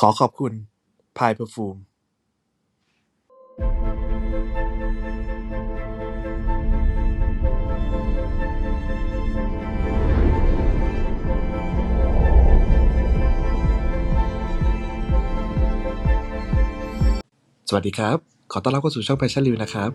ขอขอบคุณ Pi Perfume สวัสดีครับ ขอต้อนรับเข้าสู่ช่อง Passion Review นะครับ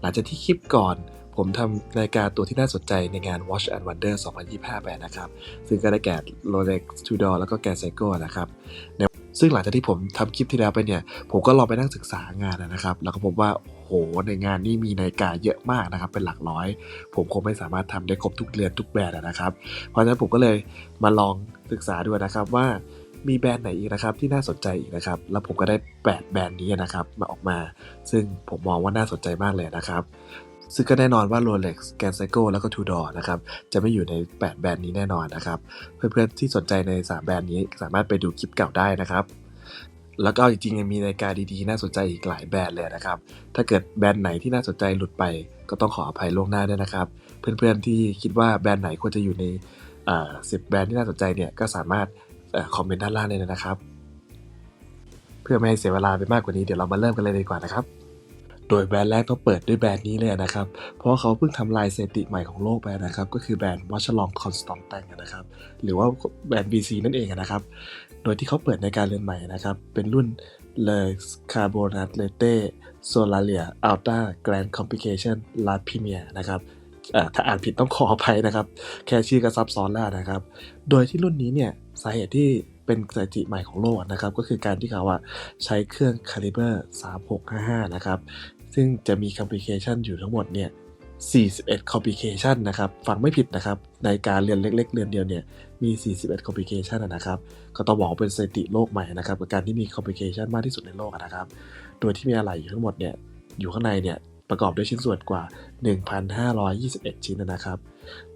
หลังจากที่คลิปก่อนผมทำนาฬิกาตัวที่น่าสนใจในงาน Watch and Wonder 2025 ไปนะครับ ซึ่งก็ได้แก่ Rolex Tudor แล้วก็ g a n Seiko นะครับใน ซึ่งหลังจากที่ผมทำคลิปที่แล้วไปเนี่ย ผมก็ลองไปนั่งศึกษางานนะครับ แล้วก็พบว่าโอ้โหในงานนี่มีนาฬิกาเยอะมากนะครับ เป็นหลักร้อย ผมคงไม่สามารถทำได้ครบทุกเรือนทุกแบรนด์นะครับ เพราะฉะนั้นผมก็เลยมาลองศึกษาดูนะครับว่ามีแบรนด์ไหนอีกนะครับที่น่าสนใจอีกนะครับ แล้วผมก็ได้ 8 แบรนด์นี้นะครับมาออกมา ซึ่งผมมองว่าน่าสนใจมากเลยนะครับ ซึ่งก็แน่นอนว่า Rolex, g a n Seiko แล้วก็ Tudor นะครับ จะไม่อยู่ใน 8 แบรนด์นี้แน่นอนนะครับ เพื่อนๆที่สนใจใน 3 แบรนด์นี้สามารถไปดูคลิปเก่าได้นะครับแล้วก็จริงๆยังมีนาฬิกาดีๆ น่าสนใจอีกหลายแบรนด์เลยนะครับ ถ้าเกิดแบรนด์ไหนที่น่าสนใจหลุดไป ก็ต้องขออภัยล่วงหน้าด้วยนะครับ เพื่อนๆที่คิดว่าแบรนด์ไหนควรจะอยู่ในสิบแบรนด์ที่น่าสนใจเนี่ยก็สามารถอคอมเมนต์ด้านล่างเลยนะครับ เพื่อไม่ให้เสียเวลาไปมากกว่านี้เดี๋ยวเรามาเริ่มกันเลยดีกว่านะครับ โดยแบรนด์แรกต้องเปิดด้วยแบรนด์นี้เลยนะครับ เพราะเขาเพิ่งทำลายสถิติใหม่ของโลกไปนะครับ ก็คือแบรนด์ w a t c h a l o n Constante นะครับ หรือว่าแบรนด์ BC นั่นเองนะครับ โดยที่เขาเปิดในการเรือนใหม่นะครับ เป็นรุ่น Le Carbonate Solaria Ultra Grand Complication Large Premier นะครับถ้าอ่านผิดต้องขออภัยนะครับ แค่ชื่อก็ซับซ้อนแล้วนะครับ โดยที่รุ่นนี้เนี่ยสาเหตุที่ เป็นสถิติใหม่ของโลกนะครับ ก็คือการที่เขาอะใช้เครื่อง Caliber 3655 นะครับ ซึ่งจะมี complication อยู่ทั้งหมดเนี่ย41 complication นะครับ ฟังไม่ผิดนะครับ ในการเรียนเล็ก ๆ เรียนเดียวเนี่ยมี 41 complication นะครับ ก็ต้องบอกเป็นสถิติโลกใหม่นะครับกับการที่มี complication มากที่สุดในโลกนะครับ โดยที่มีอะไหล่อยู่ทั้งหมดเนี่ยอยู่ข้างในเนี่ย ประกอบด้วยชิ้นส่วนกว่า 1,521 ชิ้นนะครับ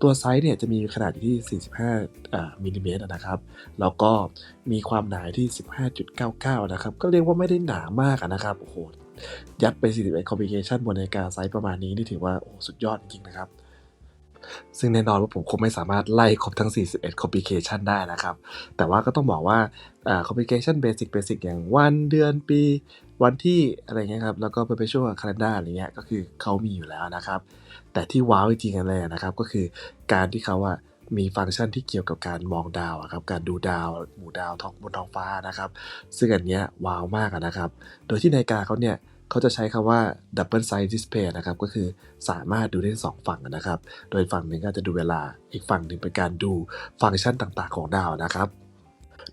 ตัวไซส์เนี่ยจะมีขนาดที่ 45มิลลิเมตรนะครับ แล้วก็มีความหนาที่ 15.99 นะครับ ก็เรียกว่าไม่ได้หนามากนะครับโอ้โหยัดไป41 complication บนนาฬิกาไซส์ประมาณนี้นี่ถือว่าโอ้โหสุดยอดจริงๆนะครับ ซึ่งแน่นอนว่าผมคงไม่สามารถไล่ครบทั้ง 41 complication ได้นะครับ แต่ว่าก็ต้องบอกว่า complication basic basic อย่างวันเดือนปีวันที่อะไรเงี้ยครับ แล้วก็ perpetual calendar อะไรเงี้ยก็คือเขามีอยู่แล้วนะครับ แต่ที่ว้าวจริงๆเลยนะครับ ก็คือการที่เขาอะมีฟังก์ชันที่เกี่ยวกับการมองดาวครับ การดูดาวหมู่ดาวท้องบนท้องฟ้านะครับ ซึ่งอันเนี้ยว้าวมากนะครับ โดยที่นาฬิกาเขาเนี่ย เขาจะใช้คำว่า double size display นะครับ ก็คือสามารถดูได้สองฝั่งนะครับ โดยฝั่งหนึ่งก็จะดูเวลา อีกฝั่งหนึ่งเป็นการดูฟังก์ชันต่างๆ ของดาวนะครับ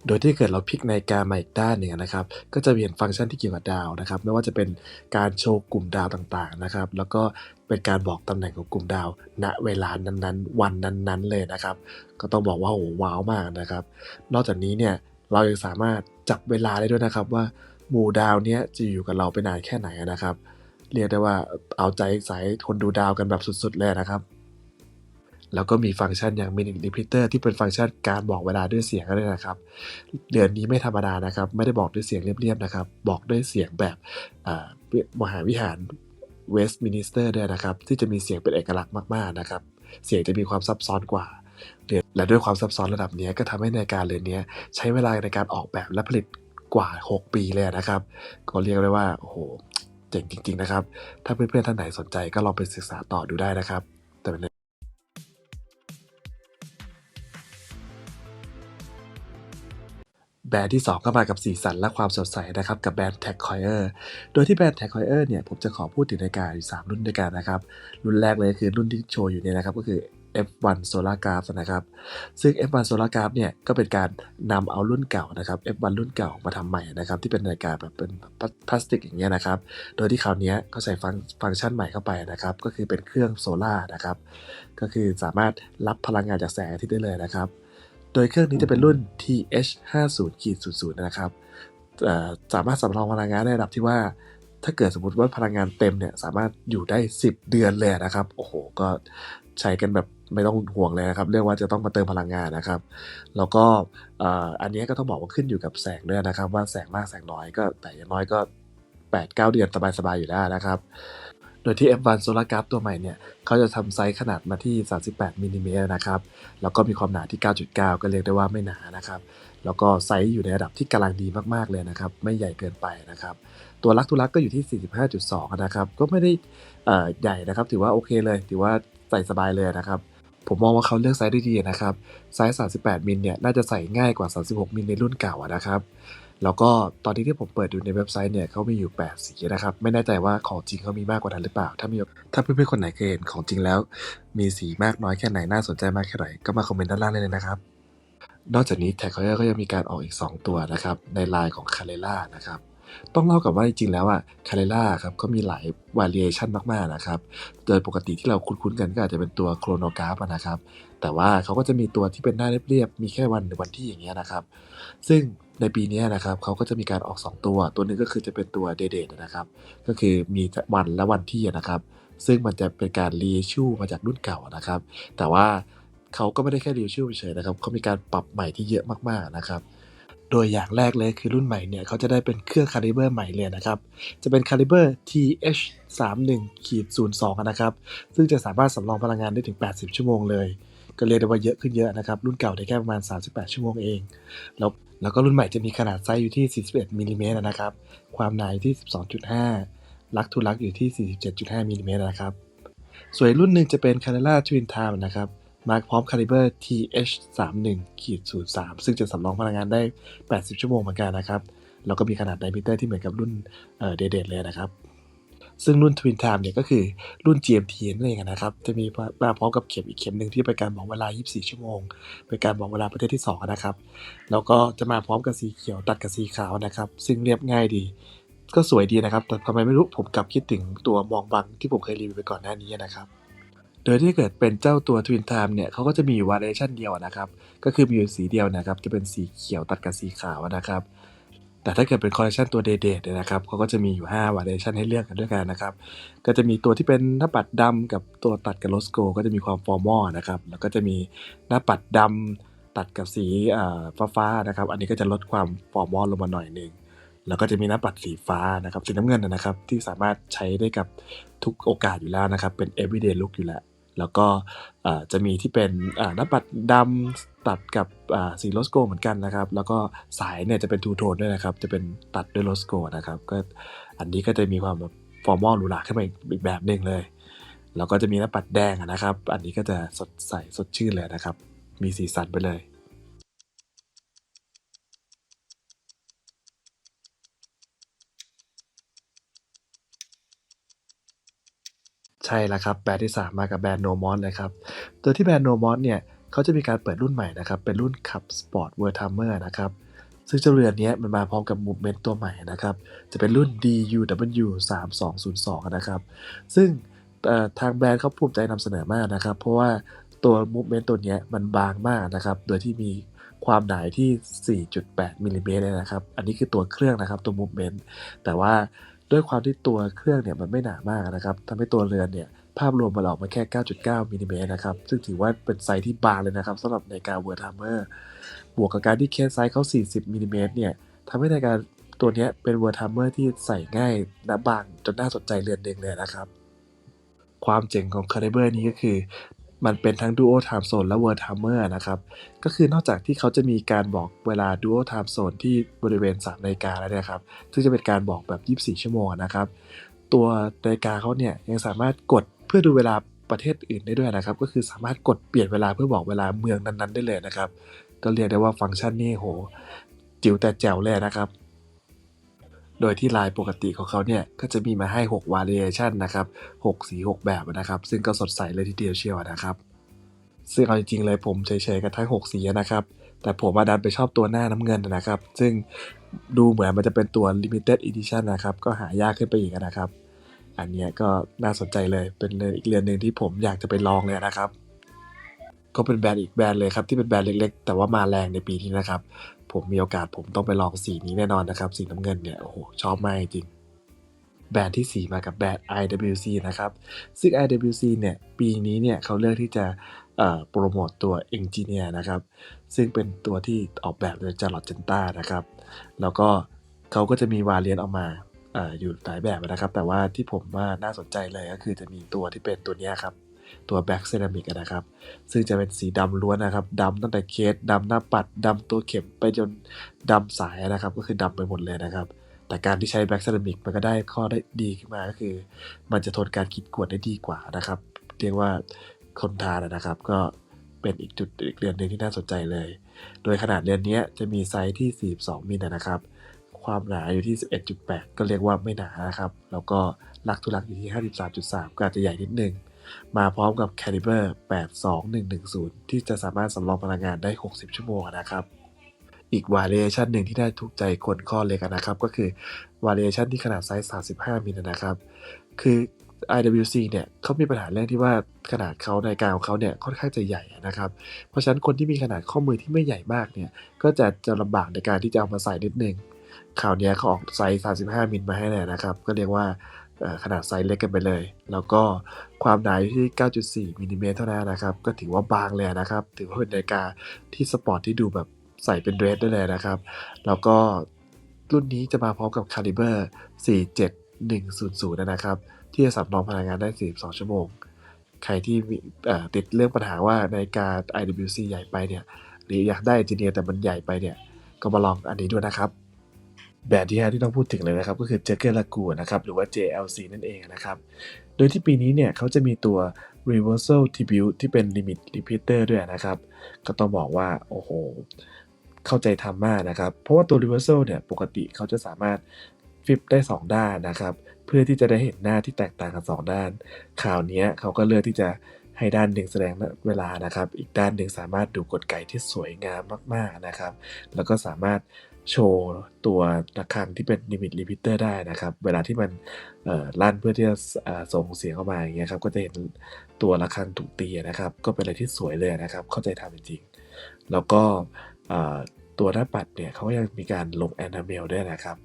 โดยที่เกิดเราพลิกนาฬิกามาอีกด้านหนึ่งนะครับ ก็จะเห็นฟังก์ชันที่เกี่ยวกับดาวนะครับ ไม่ว่าจะเป็นการโชว์กลุ่มดาวต่างๆนะครับ แล้วก็เป็นการบอกตำแหน่งของกลุ่มดาว ณ เวลานั้นๆ วันนั้นๆ เลยนะครับ ก็ต้องบอกว่าโอ้โหว้าวมากนะครับ นอกจากนี้เนี่ย เรายังสามารถจับเวลาได้ด้วยนะครับว่า หมู่ดาวเนี้ยจะอยู่กับเราไปนานแค่ไหนนะครับ เรียกได้ว่าเอาใจสายคนดูดาวกันแบบสุดๆเลยนะครับ แล้วก็มีฟังก์ชันอย่าง Minute Repeater ที่เป็นฟังก์ชันการบอกเวลาด้วยเสียงด้วยนะครับ เดือนนี้ไม่ธรรมดานะครับ ไม่ได้บอกด้วยเสียงเรียบๆนะครับ บอกด้วยเสียงแบบมหาวิหารเวสต์มินิสเตอร์ด้วยนะครับ ที่จะมีเสียงเป็นเอกลักษณ์มากๆนะครับ เสียงจะมีความซับซ้อนกว่าและด้วยความซับซ้อนระดับนี้ก็ทำให้นาฬิกาเรือนนี้ใช้เวลาในการออกแบบและผลิต กว่า 6 ปีเลยนะครับ ก็เรียกได้ว่าโอ้โหเจ๋งจริง ๆ นะครับ ถ้าเพื่อนๆท่านไหนสนใจก็ลองไปศึกษาต่อดูได้นะครับ แต่เป็นแบรนด์ที่ 2 ก็มากับสีสันและความสดใสนะครับ กับแบรนด์ Tag Heuer โดยที่แบรนด์ Tag Heuer เนี่ยผมจะขอพูดถึงนาฬิกาอยู่ 3 รุ่นด้วยกันนะครับ รุ่นแรกเลยคือรุ่นที่โชว์อยู่เนี่ยนะครับ ก็คือ F1 Solar Graph นะครับ ซึ่ง F1 Solar Graph เนี่ยก็เป็นการนำเอารุ่นเก่านะครับ F1 รุ่นเก่ามาทำใหม่นะครับ ที่เป็นนาฬิกาแบบเป็นพลาสติกอย่างเงี้ยนะครับ โดยที่คราวนี้เขาใส่ฟังฟังก์ชันใหม่เข้าไปนะครับ ก็คือเป็นเครื่องโซล่าร์นะครับ ก็คือสามารถรับพลังงานจากแสงอาทิตย์ได้เลยนะครับ โดยเครื่องนี้จะเป็นรุ่น TH50-00 นะครับสามารถสำรองพลังงานได้ระดับที่ว่าถ้าเกิดสมมติว่าพลังงานเต็มเนี่ยสามารถอยู่ได้ 10 เดือนเลยนะครับ โอ้โห ก็ ใช้กันแบบไม่ต้องห่วงเลยนะครับ เรียกว่าจะต้องมาเติมพลังงานนะครับ แล้วก็อันนี้ก็ต้องบอกว่าขึ้นอยู่กับแสงด้วยนะครับ ว่าแสงมากแสงน้อยก็แต่อย่างน้อยก็ 8-9 เดือนสบายๆอยู่แล้วนะครับ โดยที่ F1 Solar Graph ตัวใหม่เนี่ยเขาจะทำไซส์ขนาดมาที่ 38มิลลิเมตรนะครับ แล้วก็มีความหนาที่ 9.9 ก็เรียกได้ว่าไม่หนานะครับ แล้วก็ไซส์อยู่ในระดับที่กำลังดีมากๆเลยนะครับ ไม่ใหญ่เกินไปนะครับตัวลักทุลักก็อยู่ที่ 45.2 นะครับ ก็ไม่ได้ใหญ่นะครับ ถือว่าโอเคเลย ถือว่า ใส่สบายเลยนะครับ ผมมองว่าเขาเลือกไซส์ได้ดีนะครับ ไซส์ 38 มิลเนี่ยน่าจะใส่ง่ายกว่า 36 มิลในรุ่นเก่านะครับ แล้วก็ตอนนี้ที่ผมเปิดดูในเว็บไซต์เนี่ยเขามีอยู่ 8 สีนะครับ ไม่แน่ใจว่าของจริงเขามีมากกว่านั้นหรือเปล่า ถ้ามีถ้าเพื่อนๆคนไหนเคยเห็นของจริงแล้ว มีสีมากน้อยแค่ไหนน่าสนใจมากแค่ไหนก็มาคอมเมนต์ด้านล่างได้เลยนะครับนอกจากนี้แท็กเขาก็ยังมีการออกอีก 2 ตัวนะครับในลายของคาเ e ล่านะครับ ต้องเล่ากับว่าจริงๆแล้วอะคาเ e ล่าครับก็มีหลาย variation มากๆนะครับ โดยปกติที่เราคุ้นๆกันก็อาจจะเป็นตัวโครโนกราฟนะครับ แต่ว่าเขาก็จะมีตัวที่เป็นหน้าเรียบๆ มีแค่วันหรือวันที่อย่างเงี้ยนะครับ ซึ่งในปีนี้นะครับเขาก็จะมีการออก 2 ตัว ตัวหนึงก็คือจะเป็นตัวเดเดนะครับ ก็คือมีวันและวันที่นะครับ ซึ่งมันจะเป็นการรีชูมาจากรุ่นเก่านะครับ แต่ว่าเขาก็ไม่ได้แค่รีชูเฉยนะครับเขามีการปรับใหม่ที่เยอะมากๆนะครับ โดยอย่างแรกเลยคือรุ่นใหม่เนี่ยเขาจะได้เป็นเครื่องคาลิเบอร์ใหม่เลยนะครับ จะเป็นคาลิเบอร์ TH 3 1ขีด02นะครับ ซึ่งจะสามารถสำรองพลังงานได้ถึง 80 ชั่วโมงเลย ก็เรียกได้ว่าเยอะขึ้นเยอะนะครับ รุ่นเก่าได้แค่ประมาณ 38 ชั่วโมงเอง แล้วแล้วก็รุ่นใหม่จะมีขนาดไซส์อยู่ที่ 41มิลลิเมตรนะครับ ความหนาอยู่ที่ 12.5 ลักทูลักอยู่ที่ 47.5มิลลิเมตรนะครับส่วนรุ่นหนึ่งจะเป็น c a n e l a Twin Time นะครับ มาพร้อมคาลิเบอร์ TH31-03 ซึ่งจะสำรองพลังงานได้ 80 ชั่วโมงเหมือนกันนะครับ แล้วก็มีขนาดไดมิเตอร์ที่เหมือนกับรุ่นเอ่อเดดเลยนะครับ ซึ่งรุ่น Twin Time เนี่ยก็คือรุ่น GMT นั่นเองนะครับ จะมีมาพร้อมกับเข็มอีกเข็มหนึ่งที่เป็นการบอกเวลา 24 ชั่วโมง เป็นการบอกเวลาประเทศที่ 2 นะครับ แล้วก็จะมาพร้อมกับสีเขียวตัดกับสีขาวนะครับ ซึ่งเรียบง่ายดีก็สวยดีนะครับ แต่ทำไมไม่รู้ผมกลับคิดถึงตัวมองบังที่ผมเคยรีวิวไปก่อนหน้านี้นะครับ โดยที่เกิดเป็นเจ้าตัว Twin Time เนี่ยเขาก็จะมีอยู่ variation เดียวนะครับ ก็คือมีอยู่สีเดียวนะครับ จะเป็นสีเขียวตัดกับสีขาวนะครับ แต่ถ้าเกิดเป็นคอลเลคชันตัวเดเดเนี่ยนะครับเขาก็จะมีอยู่5 variation ให้เลือกกันด้วยกันนะครับ ก็จะมีตัวที่เป็นหน้าปัดดำกับตัวตัดกับโลสโก ก็จะมีความฟอร์มอลนะครับ แล้วก็จะมีหน้าปัดดำตัดกับสีฟ้าๆนะครับ อันนี้ก็จะลดความฟอร์มอลลงมาหน่อยหนึ่งแล้วก็จะมีหน้าปัดสีฟ้านะครับสีน้ำเงินนะนะครับ ที่สามารถใช้ได้กับทุกโอกาสอยู่แล้วนะครับ เป็น everyday look อยู่แล้ว แล้วก็จะมีที่เป็นหน้าปัดดำตัดกับสีโลสโกเหมือนกันนะครับ แล้วก็สายเนี่ยจะเป็นทูโทนด้วยนะครับ จะเป็นตัดด้วยโลสโกนะครับ ก็อันนี้ก็จะมีความแบบฟอร์มอลหรูหราขึ้นมาอีกแบบหนึ่งเลย แล้วก็จะมีหน้าปัดแดงนะครับ อันนี้ก็จะสดใสสดชื่นเลยนะครับ มีสีสันไปเลย ใช่แล้วครับ แบรนด์ที่ 3 มากับแบรนด์ No m o s เลยครับ โดยที่แบรนด์ No m o s เนี่ยเขาจะมีการเปิดรุ่นใหม่นะครับ เป็นรุ่นขับ Sport w o r d Timer นะครับ ซึ่งเจ้าเรือนนี้มันมาพร้อมกับ Movement ตัวใหม่นะครับ จะเป็นรุ่น DUW 3202นะครับ ซึ่งทางแบรนด์เขาภูมิใจนำเสนอมากนะครับ เพราะว่าตัว Movement ตัวนี้มันบางมากนะครับ โดยที่มีความหนาที่ 4.8มิลลิเมตรเลยนะครับ อันนี้คือตัวเครื่องนะครับตัว Movement แต่ว่า ด้วยความที่ตัวเครื่องเนี่ยมันไม่หนามากนะครับทำให้ตัวเรือนเนี่ยภาพรวมมันออกมาแค่ 9.9มิลลิเมตรนะครับ ซึ่งถือว่าเป็นไซส์ที่บางเลยนะครับสำหรับนาฬิกาเวอร์ทามเมอร์ บวกกับการที่เคสไซส์เขา 40มิลลิเมตรเนี่ยทำให้นาฬิกาตัวเนี้ยเป็นเวอร์ทามเมอร์ที่ใส่ง่ายและบางจนน่าสนใจเรือนหนึ่งเลยนะครับ ความเจ๋งของคาลิเบอร์นี้ก็คือ มันเป็นทั้ง Duo Time Zone และ World Timer นะครับ ก็คือนอกจากที่เขาจะมีการบอกเวลา Duo Time Zone ที่บริเวณ3นาฬิกาแล้วเนี่ยครับ ซึ่งจะเป็นการบอกแบบ 24 ชั่วโมงนะครับ ตัวนาฬิกาเขาเนี่ยยังสามารถกดเพื่อดูเวลาประเทศอื่นได้ด้วยนะครับ ก็คือสามารถกดเปลี่ยนเวลาเพื่อบอกเวลาเมืองนั้นๆ ได้เลยนะครับ ก็เรียกได้ว่าฟังก์ชันนี่โห จิ๋วแต่แจ๋วเลยนะครับ โดยที่ลายปกติของเขาเนี่ยก็จะมีมาให้ 6 variation นะครับ 6 สี 6 แบบนะครับ ซึ่งก็สดใสเลยทีเดียวเชียวนะครับ ซึ่งเอาจริงๆเลยผมเฉยๆกับทั้ง 6 สีนะครับ แต่ผมมาดันไปชอบตัวหน้าน้ำเงินนะครับ ซึ่งดูเหมือนมันจะเป็นตัว limited edition นะครับ ก็หายากขึ้นไปอีกนะครับ อันนี้ก็น่าสนใจเลย เป็นอีกเรือนหนึ่งที่ผมอยากจะไปลองเลยนะครับก็เป็นแบรนด์อีกแบรนด์เลยครับที่เป็นแบรนด์เล็กๆ แต่ว่ามาแรงในปีนี้นะครับ ผมมีโอกาสผมต้องไปลองสีนี้แน่นอนนะครับ สีน้ำเงินเนี่ยโอ้โหชอบมากจริง แบรนด์ที่ 4 มากับแบรนด์ IWC นะครับ ซึ่ง IWC เนี่ยปีนี้เนี่ยเขาเลือกที่จะโปรโมตตัว Engineer นะครับ ซึ่งเป็นตัวที่ออกแบบโดย Charlotte Genta นะครับ แล้วก็เขาก็จะมีวาเรียนออกมาออยู่หลายแบบนะครับ แต่ว่าที่ผมว่าน่าสนใจเลยก็คือจะมีตัวที่เป็นตัวนี้ครับ ตัวแบ็กเซรามิกนะครับ ซึ่งจะเป็นสีดำล้วนนะครับดำตั้งแต่เคสดำหน้าปัดดำตัวเข็มไปจนดำสายนะครับ ก็คือดำไปหมดเลยนะครับ แต่การที่ใช้แบ็กเซรามิกมันก็ได้ข้อได้ดีขึ้นมาก็คือ มันจะทนการขีดข่วนได้ดีกว่านะครับ เรียกว่าทนทานนะครับ ก็เป็นอีกจุดอีกเรือนหนึ่งที่น่าสนใจเลย โดยขนาดเรือนนี้จะมีไซส์ที่ 42 มิลนะครับความหนาอยู่ที่ 11.8 ก็เรียกว่าไม่หนานะครับ แล้วก็ลักทุลักอยู่ที่ 53.3 ก็อาจจะใหญ่นิดนึง มาพร้อมกับ Caliber 82110 ที่จะสามารถสำรองพลังงานได้ 60 ชั่วโมงนะครับ อีก variation หนึ่งที่ได้ถูกใจคนข้อเล็กนะครับ ก็คือ variation ที่ขนาดไซส์ 35 มิลนะครับ คือ IWC เนี่ยเขามีปัญหาเรื่องที่ว่าขนาดเขาในกาวของเขาเนี่ยค่อนข้างจะใหญ่นะครับ เพราะฉะนั้นคนที่มีขนาดข้อมือที่ไม่ใหญ่มากเนี่ยก็จะจะลำบากในการที่จะเอามาใส่นิดนึงข่าวนี้เขาออกไซส์ 35 มิลมาให้เลยนะครับ ก็เรียกว่า ขนาดไซส์เล็กกันไปเลย แล้วก็ความหนาอยู่ที่ 9.4มิลลิเมตรเท่านั้นนะครับ ก็ถือว่าบางเลยนะครับ ถือว่าเป็นนาฬิกาที่สปอร์ตที่ดูแบบใส่เป็นเดรสได้เลยนะครับ แล้วก็รุ่นนี้จะมาพร้อมกับคาลิเบอร์ 47100 นะครับ ที่จะสำรองพลังงานได้ 42 ชั่วโมง ใครที่ติดเรื่องปัญหาว่านาฬิกา IWC ใหญ่ไปเนี่ย หรืออยากได้เจิเนียร์แต่มันใหญ่ไปเนี่ย ก็มาลองอันนี้ด้วยนะครับ แบรนด์ที่5ที่ต้องพูดถึงเลยนะครับ ก็คือ j a g g e r l a g o o นะครับหรือว่า JLC นั่นเองนะครับ โดยที่ปีนี้เนี่ยเขาจะมีตัว Reversal Tribute ที่เป็น Limit Repeater ด้วยนะครับ ก็ต้องบอกว่า โอ้โห เข้าใจทำมากนะครับ เพราะว่าตัว Reversal เนี่ยปกติเขาจะสามารถฟิปได้ 2 ด้านนะครับ เพื่อที่จะได้เห็นหน้าที่แตกต่างกัน 2 ด้าน ข่าวนี้เขาก็เลือกที่จะ ให้ด้านหนึ่งแสดงเวลานะครับ อีกด้านหนึ่งสามารถดูกลไกที่สวยงามมากๆนะครับ แล้วก็สามารถโชว์ตัวระฆังที่เป็น limit repeater ได้นะครับ เวลาที่มันลั่นเพื่อที่จะส่งเสียงเข้ามาอย่างเงี้ยครับ ก็จะเห็นตัวระฆังถูกตีนะครับ ก็เป็นอะไรที่สวยเลยนะครับ เข้าใจทำจริงๆแล้วก็ตัวหน้าปัดเนี่ยเขาก็ยังมีการลงแอนาเมลด้วยนะครับ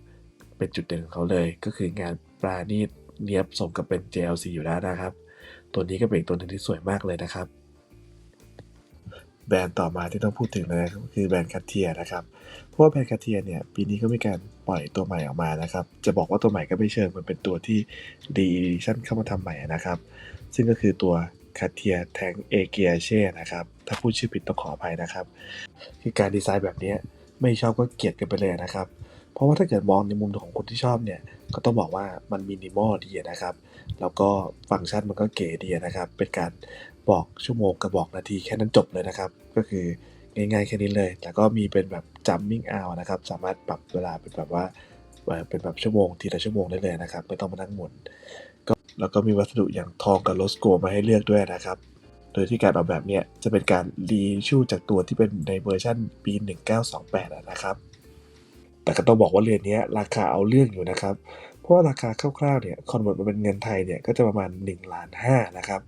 เป็นจุดเด่นของเขาเลย ก็คืองานปราณีตเนียบสมกับเป็น JLC อยู่แล้วนะครับ ตัวนี้ก็เป็นอีกตัวหนึ่งที่สวยมากเลยนะครับ แบรนด์ต่อมาที่ต้องพูดถึงนะครับคือแบรนด์คาเทียนะครับเพราะว่าแบรนด์คาเทียเนี่ยปีนี้ก็มีการปล่อยตัวใหม่ออกมานะครับ จะบอกว่าตัวใหม่ก็ไม่เชิงมันเป็นตัวที่ดีชั่นเข้ามาทำใหม่นะครับ ซึ่งก็คือตัวคาเทียแทงเอเกียเช่นะครับ ถ้าพูดชื่อผิดต้องขออภัยนะครับ คือการดีไซน์แบบนี้ไม่ชอบก็เกลียดกันไปเลยนะครับ เพราะว่าถ้าเกิดมองในมุมของคนที่ชอบเนี่ย ก็ต้องบอกว่ามันมินิมอลดีนะครับ แล้วก็ฟังก์ชันมันก็เก๋ดีนะครับ เป็นการบอกชั่วโมงกับบอกนาทีแค่นั้นจบเลยนะครับ ก็คือง่ายๆแค่นี้เลย แต่ก็มีเป็นแบบ jumping out นะครับ สามารถปรับเวลาเป็นแบบว่าเป็นแบบชั่วโมงทีละชั่วโมงได้เลยนะครับ ไม่ต้องมานั่งหมุนก็แล้วก็มีวัสดุอย่างทองกับโลสโกมาให้เลือกด้วยนะครับ โดยที่การออกแบบเนี่ยจะเป็นการรีชูจากตัวที่เป็นในเวอร์ชันปี 1928อะนะครับ แต่ก็ต้องบอกว่าเรือนนี้ราคาเอาเรื่องอยู่นะครับ ราะว่าราคาคร่าวๆเนี่ยคอนเวิร์ตมาเป็นเงินไทยเนี่ยก็จะประมาณ1ล้านห้านะครับ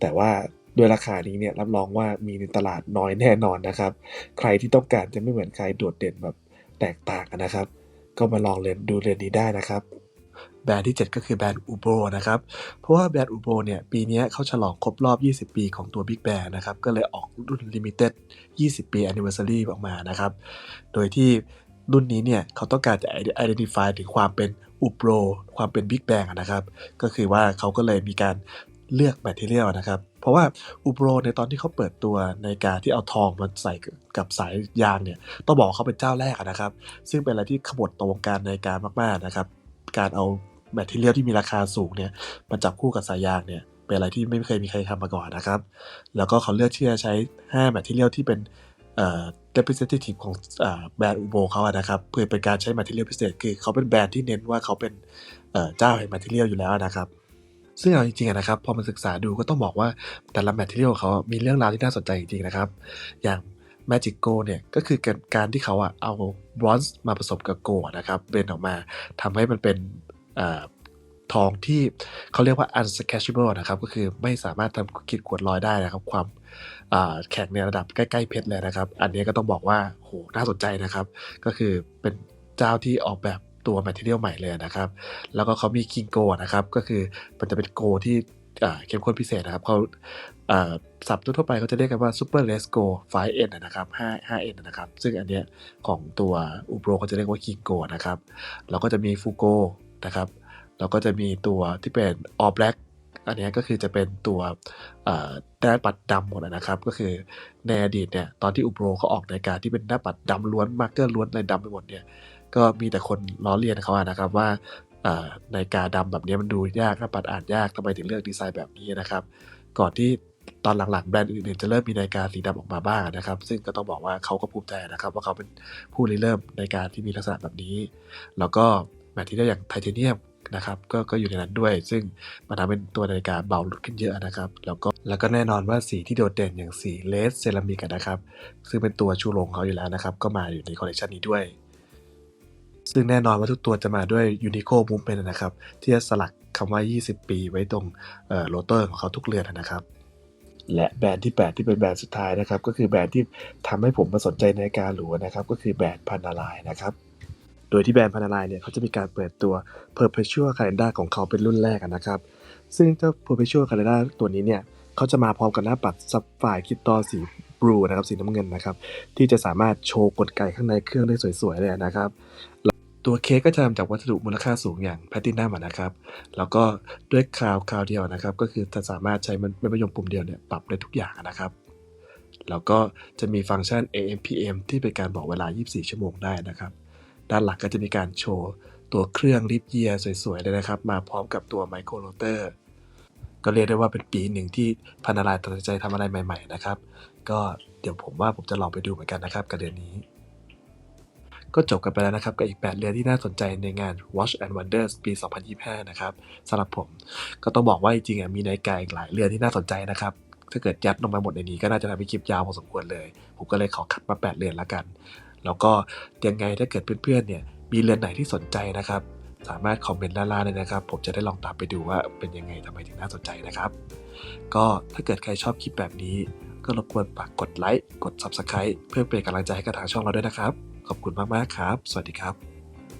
แต่ว่าด้วยราคานี้เนี่ยรับรองว่ามีในตลาดน้อยแน่นอนนะครับ ใครที่ต้องการจะไม่เหมือนใครโดดเด่นแบบแตกต่างนะครับ ก็มาลองเรียนดูเรียนนี้ได้นะครับแบรนด์ที่ 7 ก็คือแบรนด์อูโบนะครับ เพราะว่าแบรนด์อูโบเนี่ยปีนี้เขาฉลองครบรอบ 20 ปีของตัว Big Bang นะครับ ก็เลยออกรุ่น Limited 20 ปี Anniversary ออกมานะครับ โดยที่รุ่นนี้เนี่ยเขาต้องการจะ identify ถึงความเป็น อูโบความเป็น Big Bang อะนะครับ ก็คือว่าเขาก็เลยมีการเลือกแมทเทียลนะครับ เพราะว่าอูโบในตอนที่เขาเปิดตัวในการที่เอาทองมาใส่กับสายยางเนี่ยต้องบอกเขาเป็นเจ้าแรกนะครับ ซึ่งเป็นอะไรที่ขบฏต่อวงการในการมากๆนะครับ การเอาแมทเทียลที่มีราคาสูงเนี่ยมาจับคู่กับสายยางเนี่ยเป็นอะไรที่ไม่เคยมีใครทำมาก่อนนะครับ แล้วก็เขาเลือกที่จะใช้5แมทเทียลที่เป็น representative ของอแบรนด์อูโบเขาอะนะครับเพื่อเป็นการใช้แมทเทียลพิเศษ คือเขาเป็นแบรนด์ที่เน้นว่าเขาเป็นเจ้าแห่งแมทเทียลอยู่แล้วนะครับ ซึ่งเอาจริงๆนะครับ พอมาศึกษาดูก็ต้องบอกว่าแต่ละแมทเทียลของเขา มีเรื่องราวที่น่าสนใจจริงๆนะครับ อย่าง Magic Go เนี่ยก็คือการที่เขาอะเอาบรอนซ์มาผสมกับโกนะครับเบนออกมาทำให้มันเป็น ทองที่เขาเรียกว่า unscratchable นะครับ ก็คือไม่สามารถทำขีดข่วนรอยได้นะครับ ความแข็งในระดับใกล้ๆเพชรเลยนะครับ อันนี้ก็ต้องบอกว่าโหน่าสนใจนะครับ ก็คือเป็นเจ้าที่ออกแบบตัว material ใหม่เลยนะครับ แล้วก็เขามี King Go นะครับ ก็คือมันจะเป็นโกที่เข้มข้นพิเศษนะครับเขาอ่าศัพท์ทั่วไปเขาจะเรียกกันว่า Super Let's Go 5N อะนะครับ5 5N อะนะครับ ซึ่งอันเนี้ยของตัวอุโบรเขาจะเรียกว่า King Go นะครับ แล้วก็จะมี Fugo นะครับ แล้วก็จะมีตัวที่เป็น All Black อันนี้ก็คือจะเป็นตัวเอ่อหน้าปัดดำหมดนะครับ ก็คือในอดีตเนี่ยตอนที่อุโบรเขาออกนาฬิกาที่เป็นหน้าปัดดำล้วนมาร์กเกอร์ล้วนอะไรดำไปหมดเนี่ยก็มีแต่คนล้อเลียนเขาอะนะครับว่าเอ่อนาฬิกาดำแบบนี้มันดูยากหน้าปัดอ่านยากทำไมถึงเลือกดีไซน์แบบนี้นะครับ ก่อนที่ตอนหลังๆแบรนด์อื่นๆจะเริ่มมีนาฬิกาสีดำออกมาบ้างนะครับ ซึ่งก็ต้องบอกว่าเขาก็ภูมิใจนะครับ ว่าเขาเป็นผู้ริเริ่มนาฬิกาที่มีลักษณะแบบนี้ แล้วก็แมทที่ได้อย่างไทเทเนียม นะครับก็ก็อยู่ในนั้นด้วย ซึ่งมันทำเป็นตัวนาฬิกาเบาลดขึ้นเยอะนะครับ แล้วก็แล้วก็แน่นอนว่าสีที่โดดเด่นอย่างสีเลสเซรามิกนะครับซึ่งเป็นตัวชูโรงเขาอยู่แล้วนะครับ ก็มาอยู่ในคอลเลคชันนี้ด้วย ซึ่งแน่นอนว่าทุกตัวจะมาด้วย Unico Movement นะครับ ที่จะสลักคำว่า 20 ปีไว้ตรงโรเตอร์ของเขาทุกเรือนนะครับและแบรนด์ที่ 8 ที่เป็นแบรนด์สุดท้ายนะครับ ก็คือแบรนด์ที่ทำให้ผมมาสนใจนาฬิกาหรูนะครับ ก็คือแบรนด์พันนาลายนะครับ โดยที่แบรนด์พันนาลายเนี่ยเขาจะมีการเปิดตัว Perpetual Calendar ของเขาเป็นรุ่นแรกนะครับ ซึ่งเจ้า Perpetual Calendar ตัวนี้เนี่ยเขาจะมาพร้อมกับหน้าปัดซับไฟคิดตอสีบลูนะครับสีน้ำเงินนะครับ ที่จะสามารถโชว์กลไกข้างในเครื่องได้สวยๆเลยนะครับ ตัวเคสก็จะทำจากวัสดุมูลค่าสูงอย่างแพลตินัมนะครับ แล้วก็ด้วยคราวคราวเดียวนะครับ ก็คือจะสามารถใช้มันไม่ประยมปุ่มเดียวเนี่ยปรับได้ทุกอย่างนะครับ แล้วก็จะมีฟังก์ชัน AM PM ที่เป็นการบอกเวลา 24 ชั่วโมงได้นะครับ ด้านหลังก็จะมีการโชว์ตัวเครื่องริบเยียร์สวยๆเลยนะครับ มาพร้อมกับตัวไมโครโรเตอร์ก็เรียกได้ว่าเป็นปีหนึ่งที่พันนาลายตัดสินใจทำอะไรใหม่ ๆ นะครับ ก็เดี๋ยวผมว่าผมจะลองไปดูเหมือนกันนะครับกับเดือนนี้ ก็จบกันไปแล้วนะครับ กับอีก 8 เรือนที่น่าสนใจในงาน Watch and Wonders ปี 2025 นะครับสำหรับผมก็ต้องบอกว่าจริงๆมีนาฬิกาอีกหลายเรือนที่น่าสนใจนะครับถ้าเกิดยัดลงมาหมดในนี้ก็น่าจะทำให้คลิปยาวพอสมควรเลย ผมก็เลยขอคัดมา 8 เรือนละกัน แล้วก็ยังไงถ้าเกิดเพื่อนๆเนี่ยมีเรือนไหนที่สนใจนะครับ สามารถคอมเมนต์ด้านล่างเลยนะครับ ผมจะได้ลองตามไปดูว่าเป็นยังไงทำไมถึงน่าสนใจนะครับ ก็ถ้าเกิดใครชอบคลิปแบบนี้ ก็รบกวนฝากกดไลค์กด Subscribe เพื่อเป็นกำลังใจให้กับทางช่องเราด้วยนะครับ ขอบคุณมากๆครับ สวัสดีครับ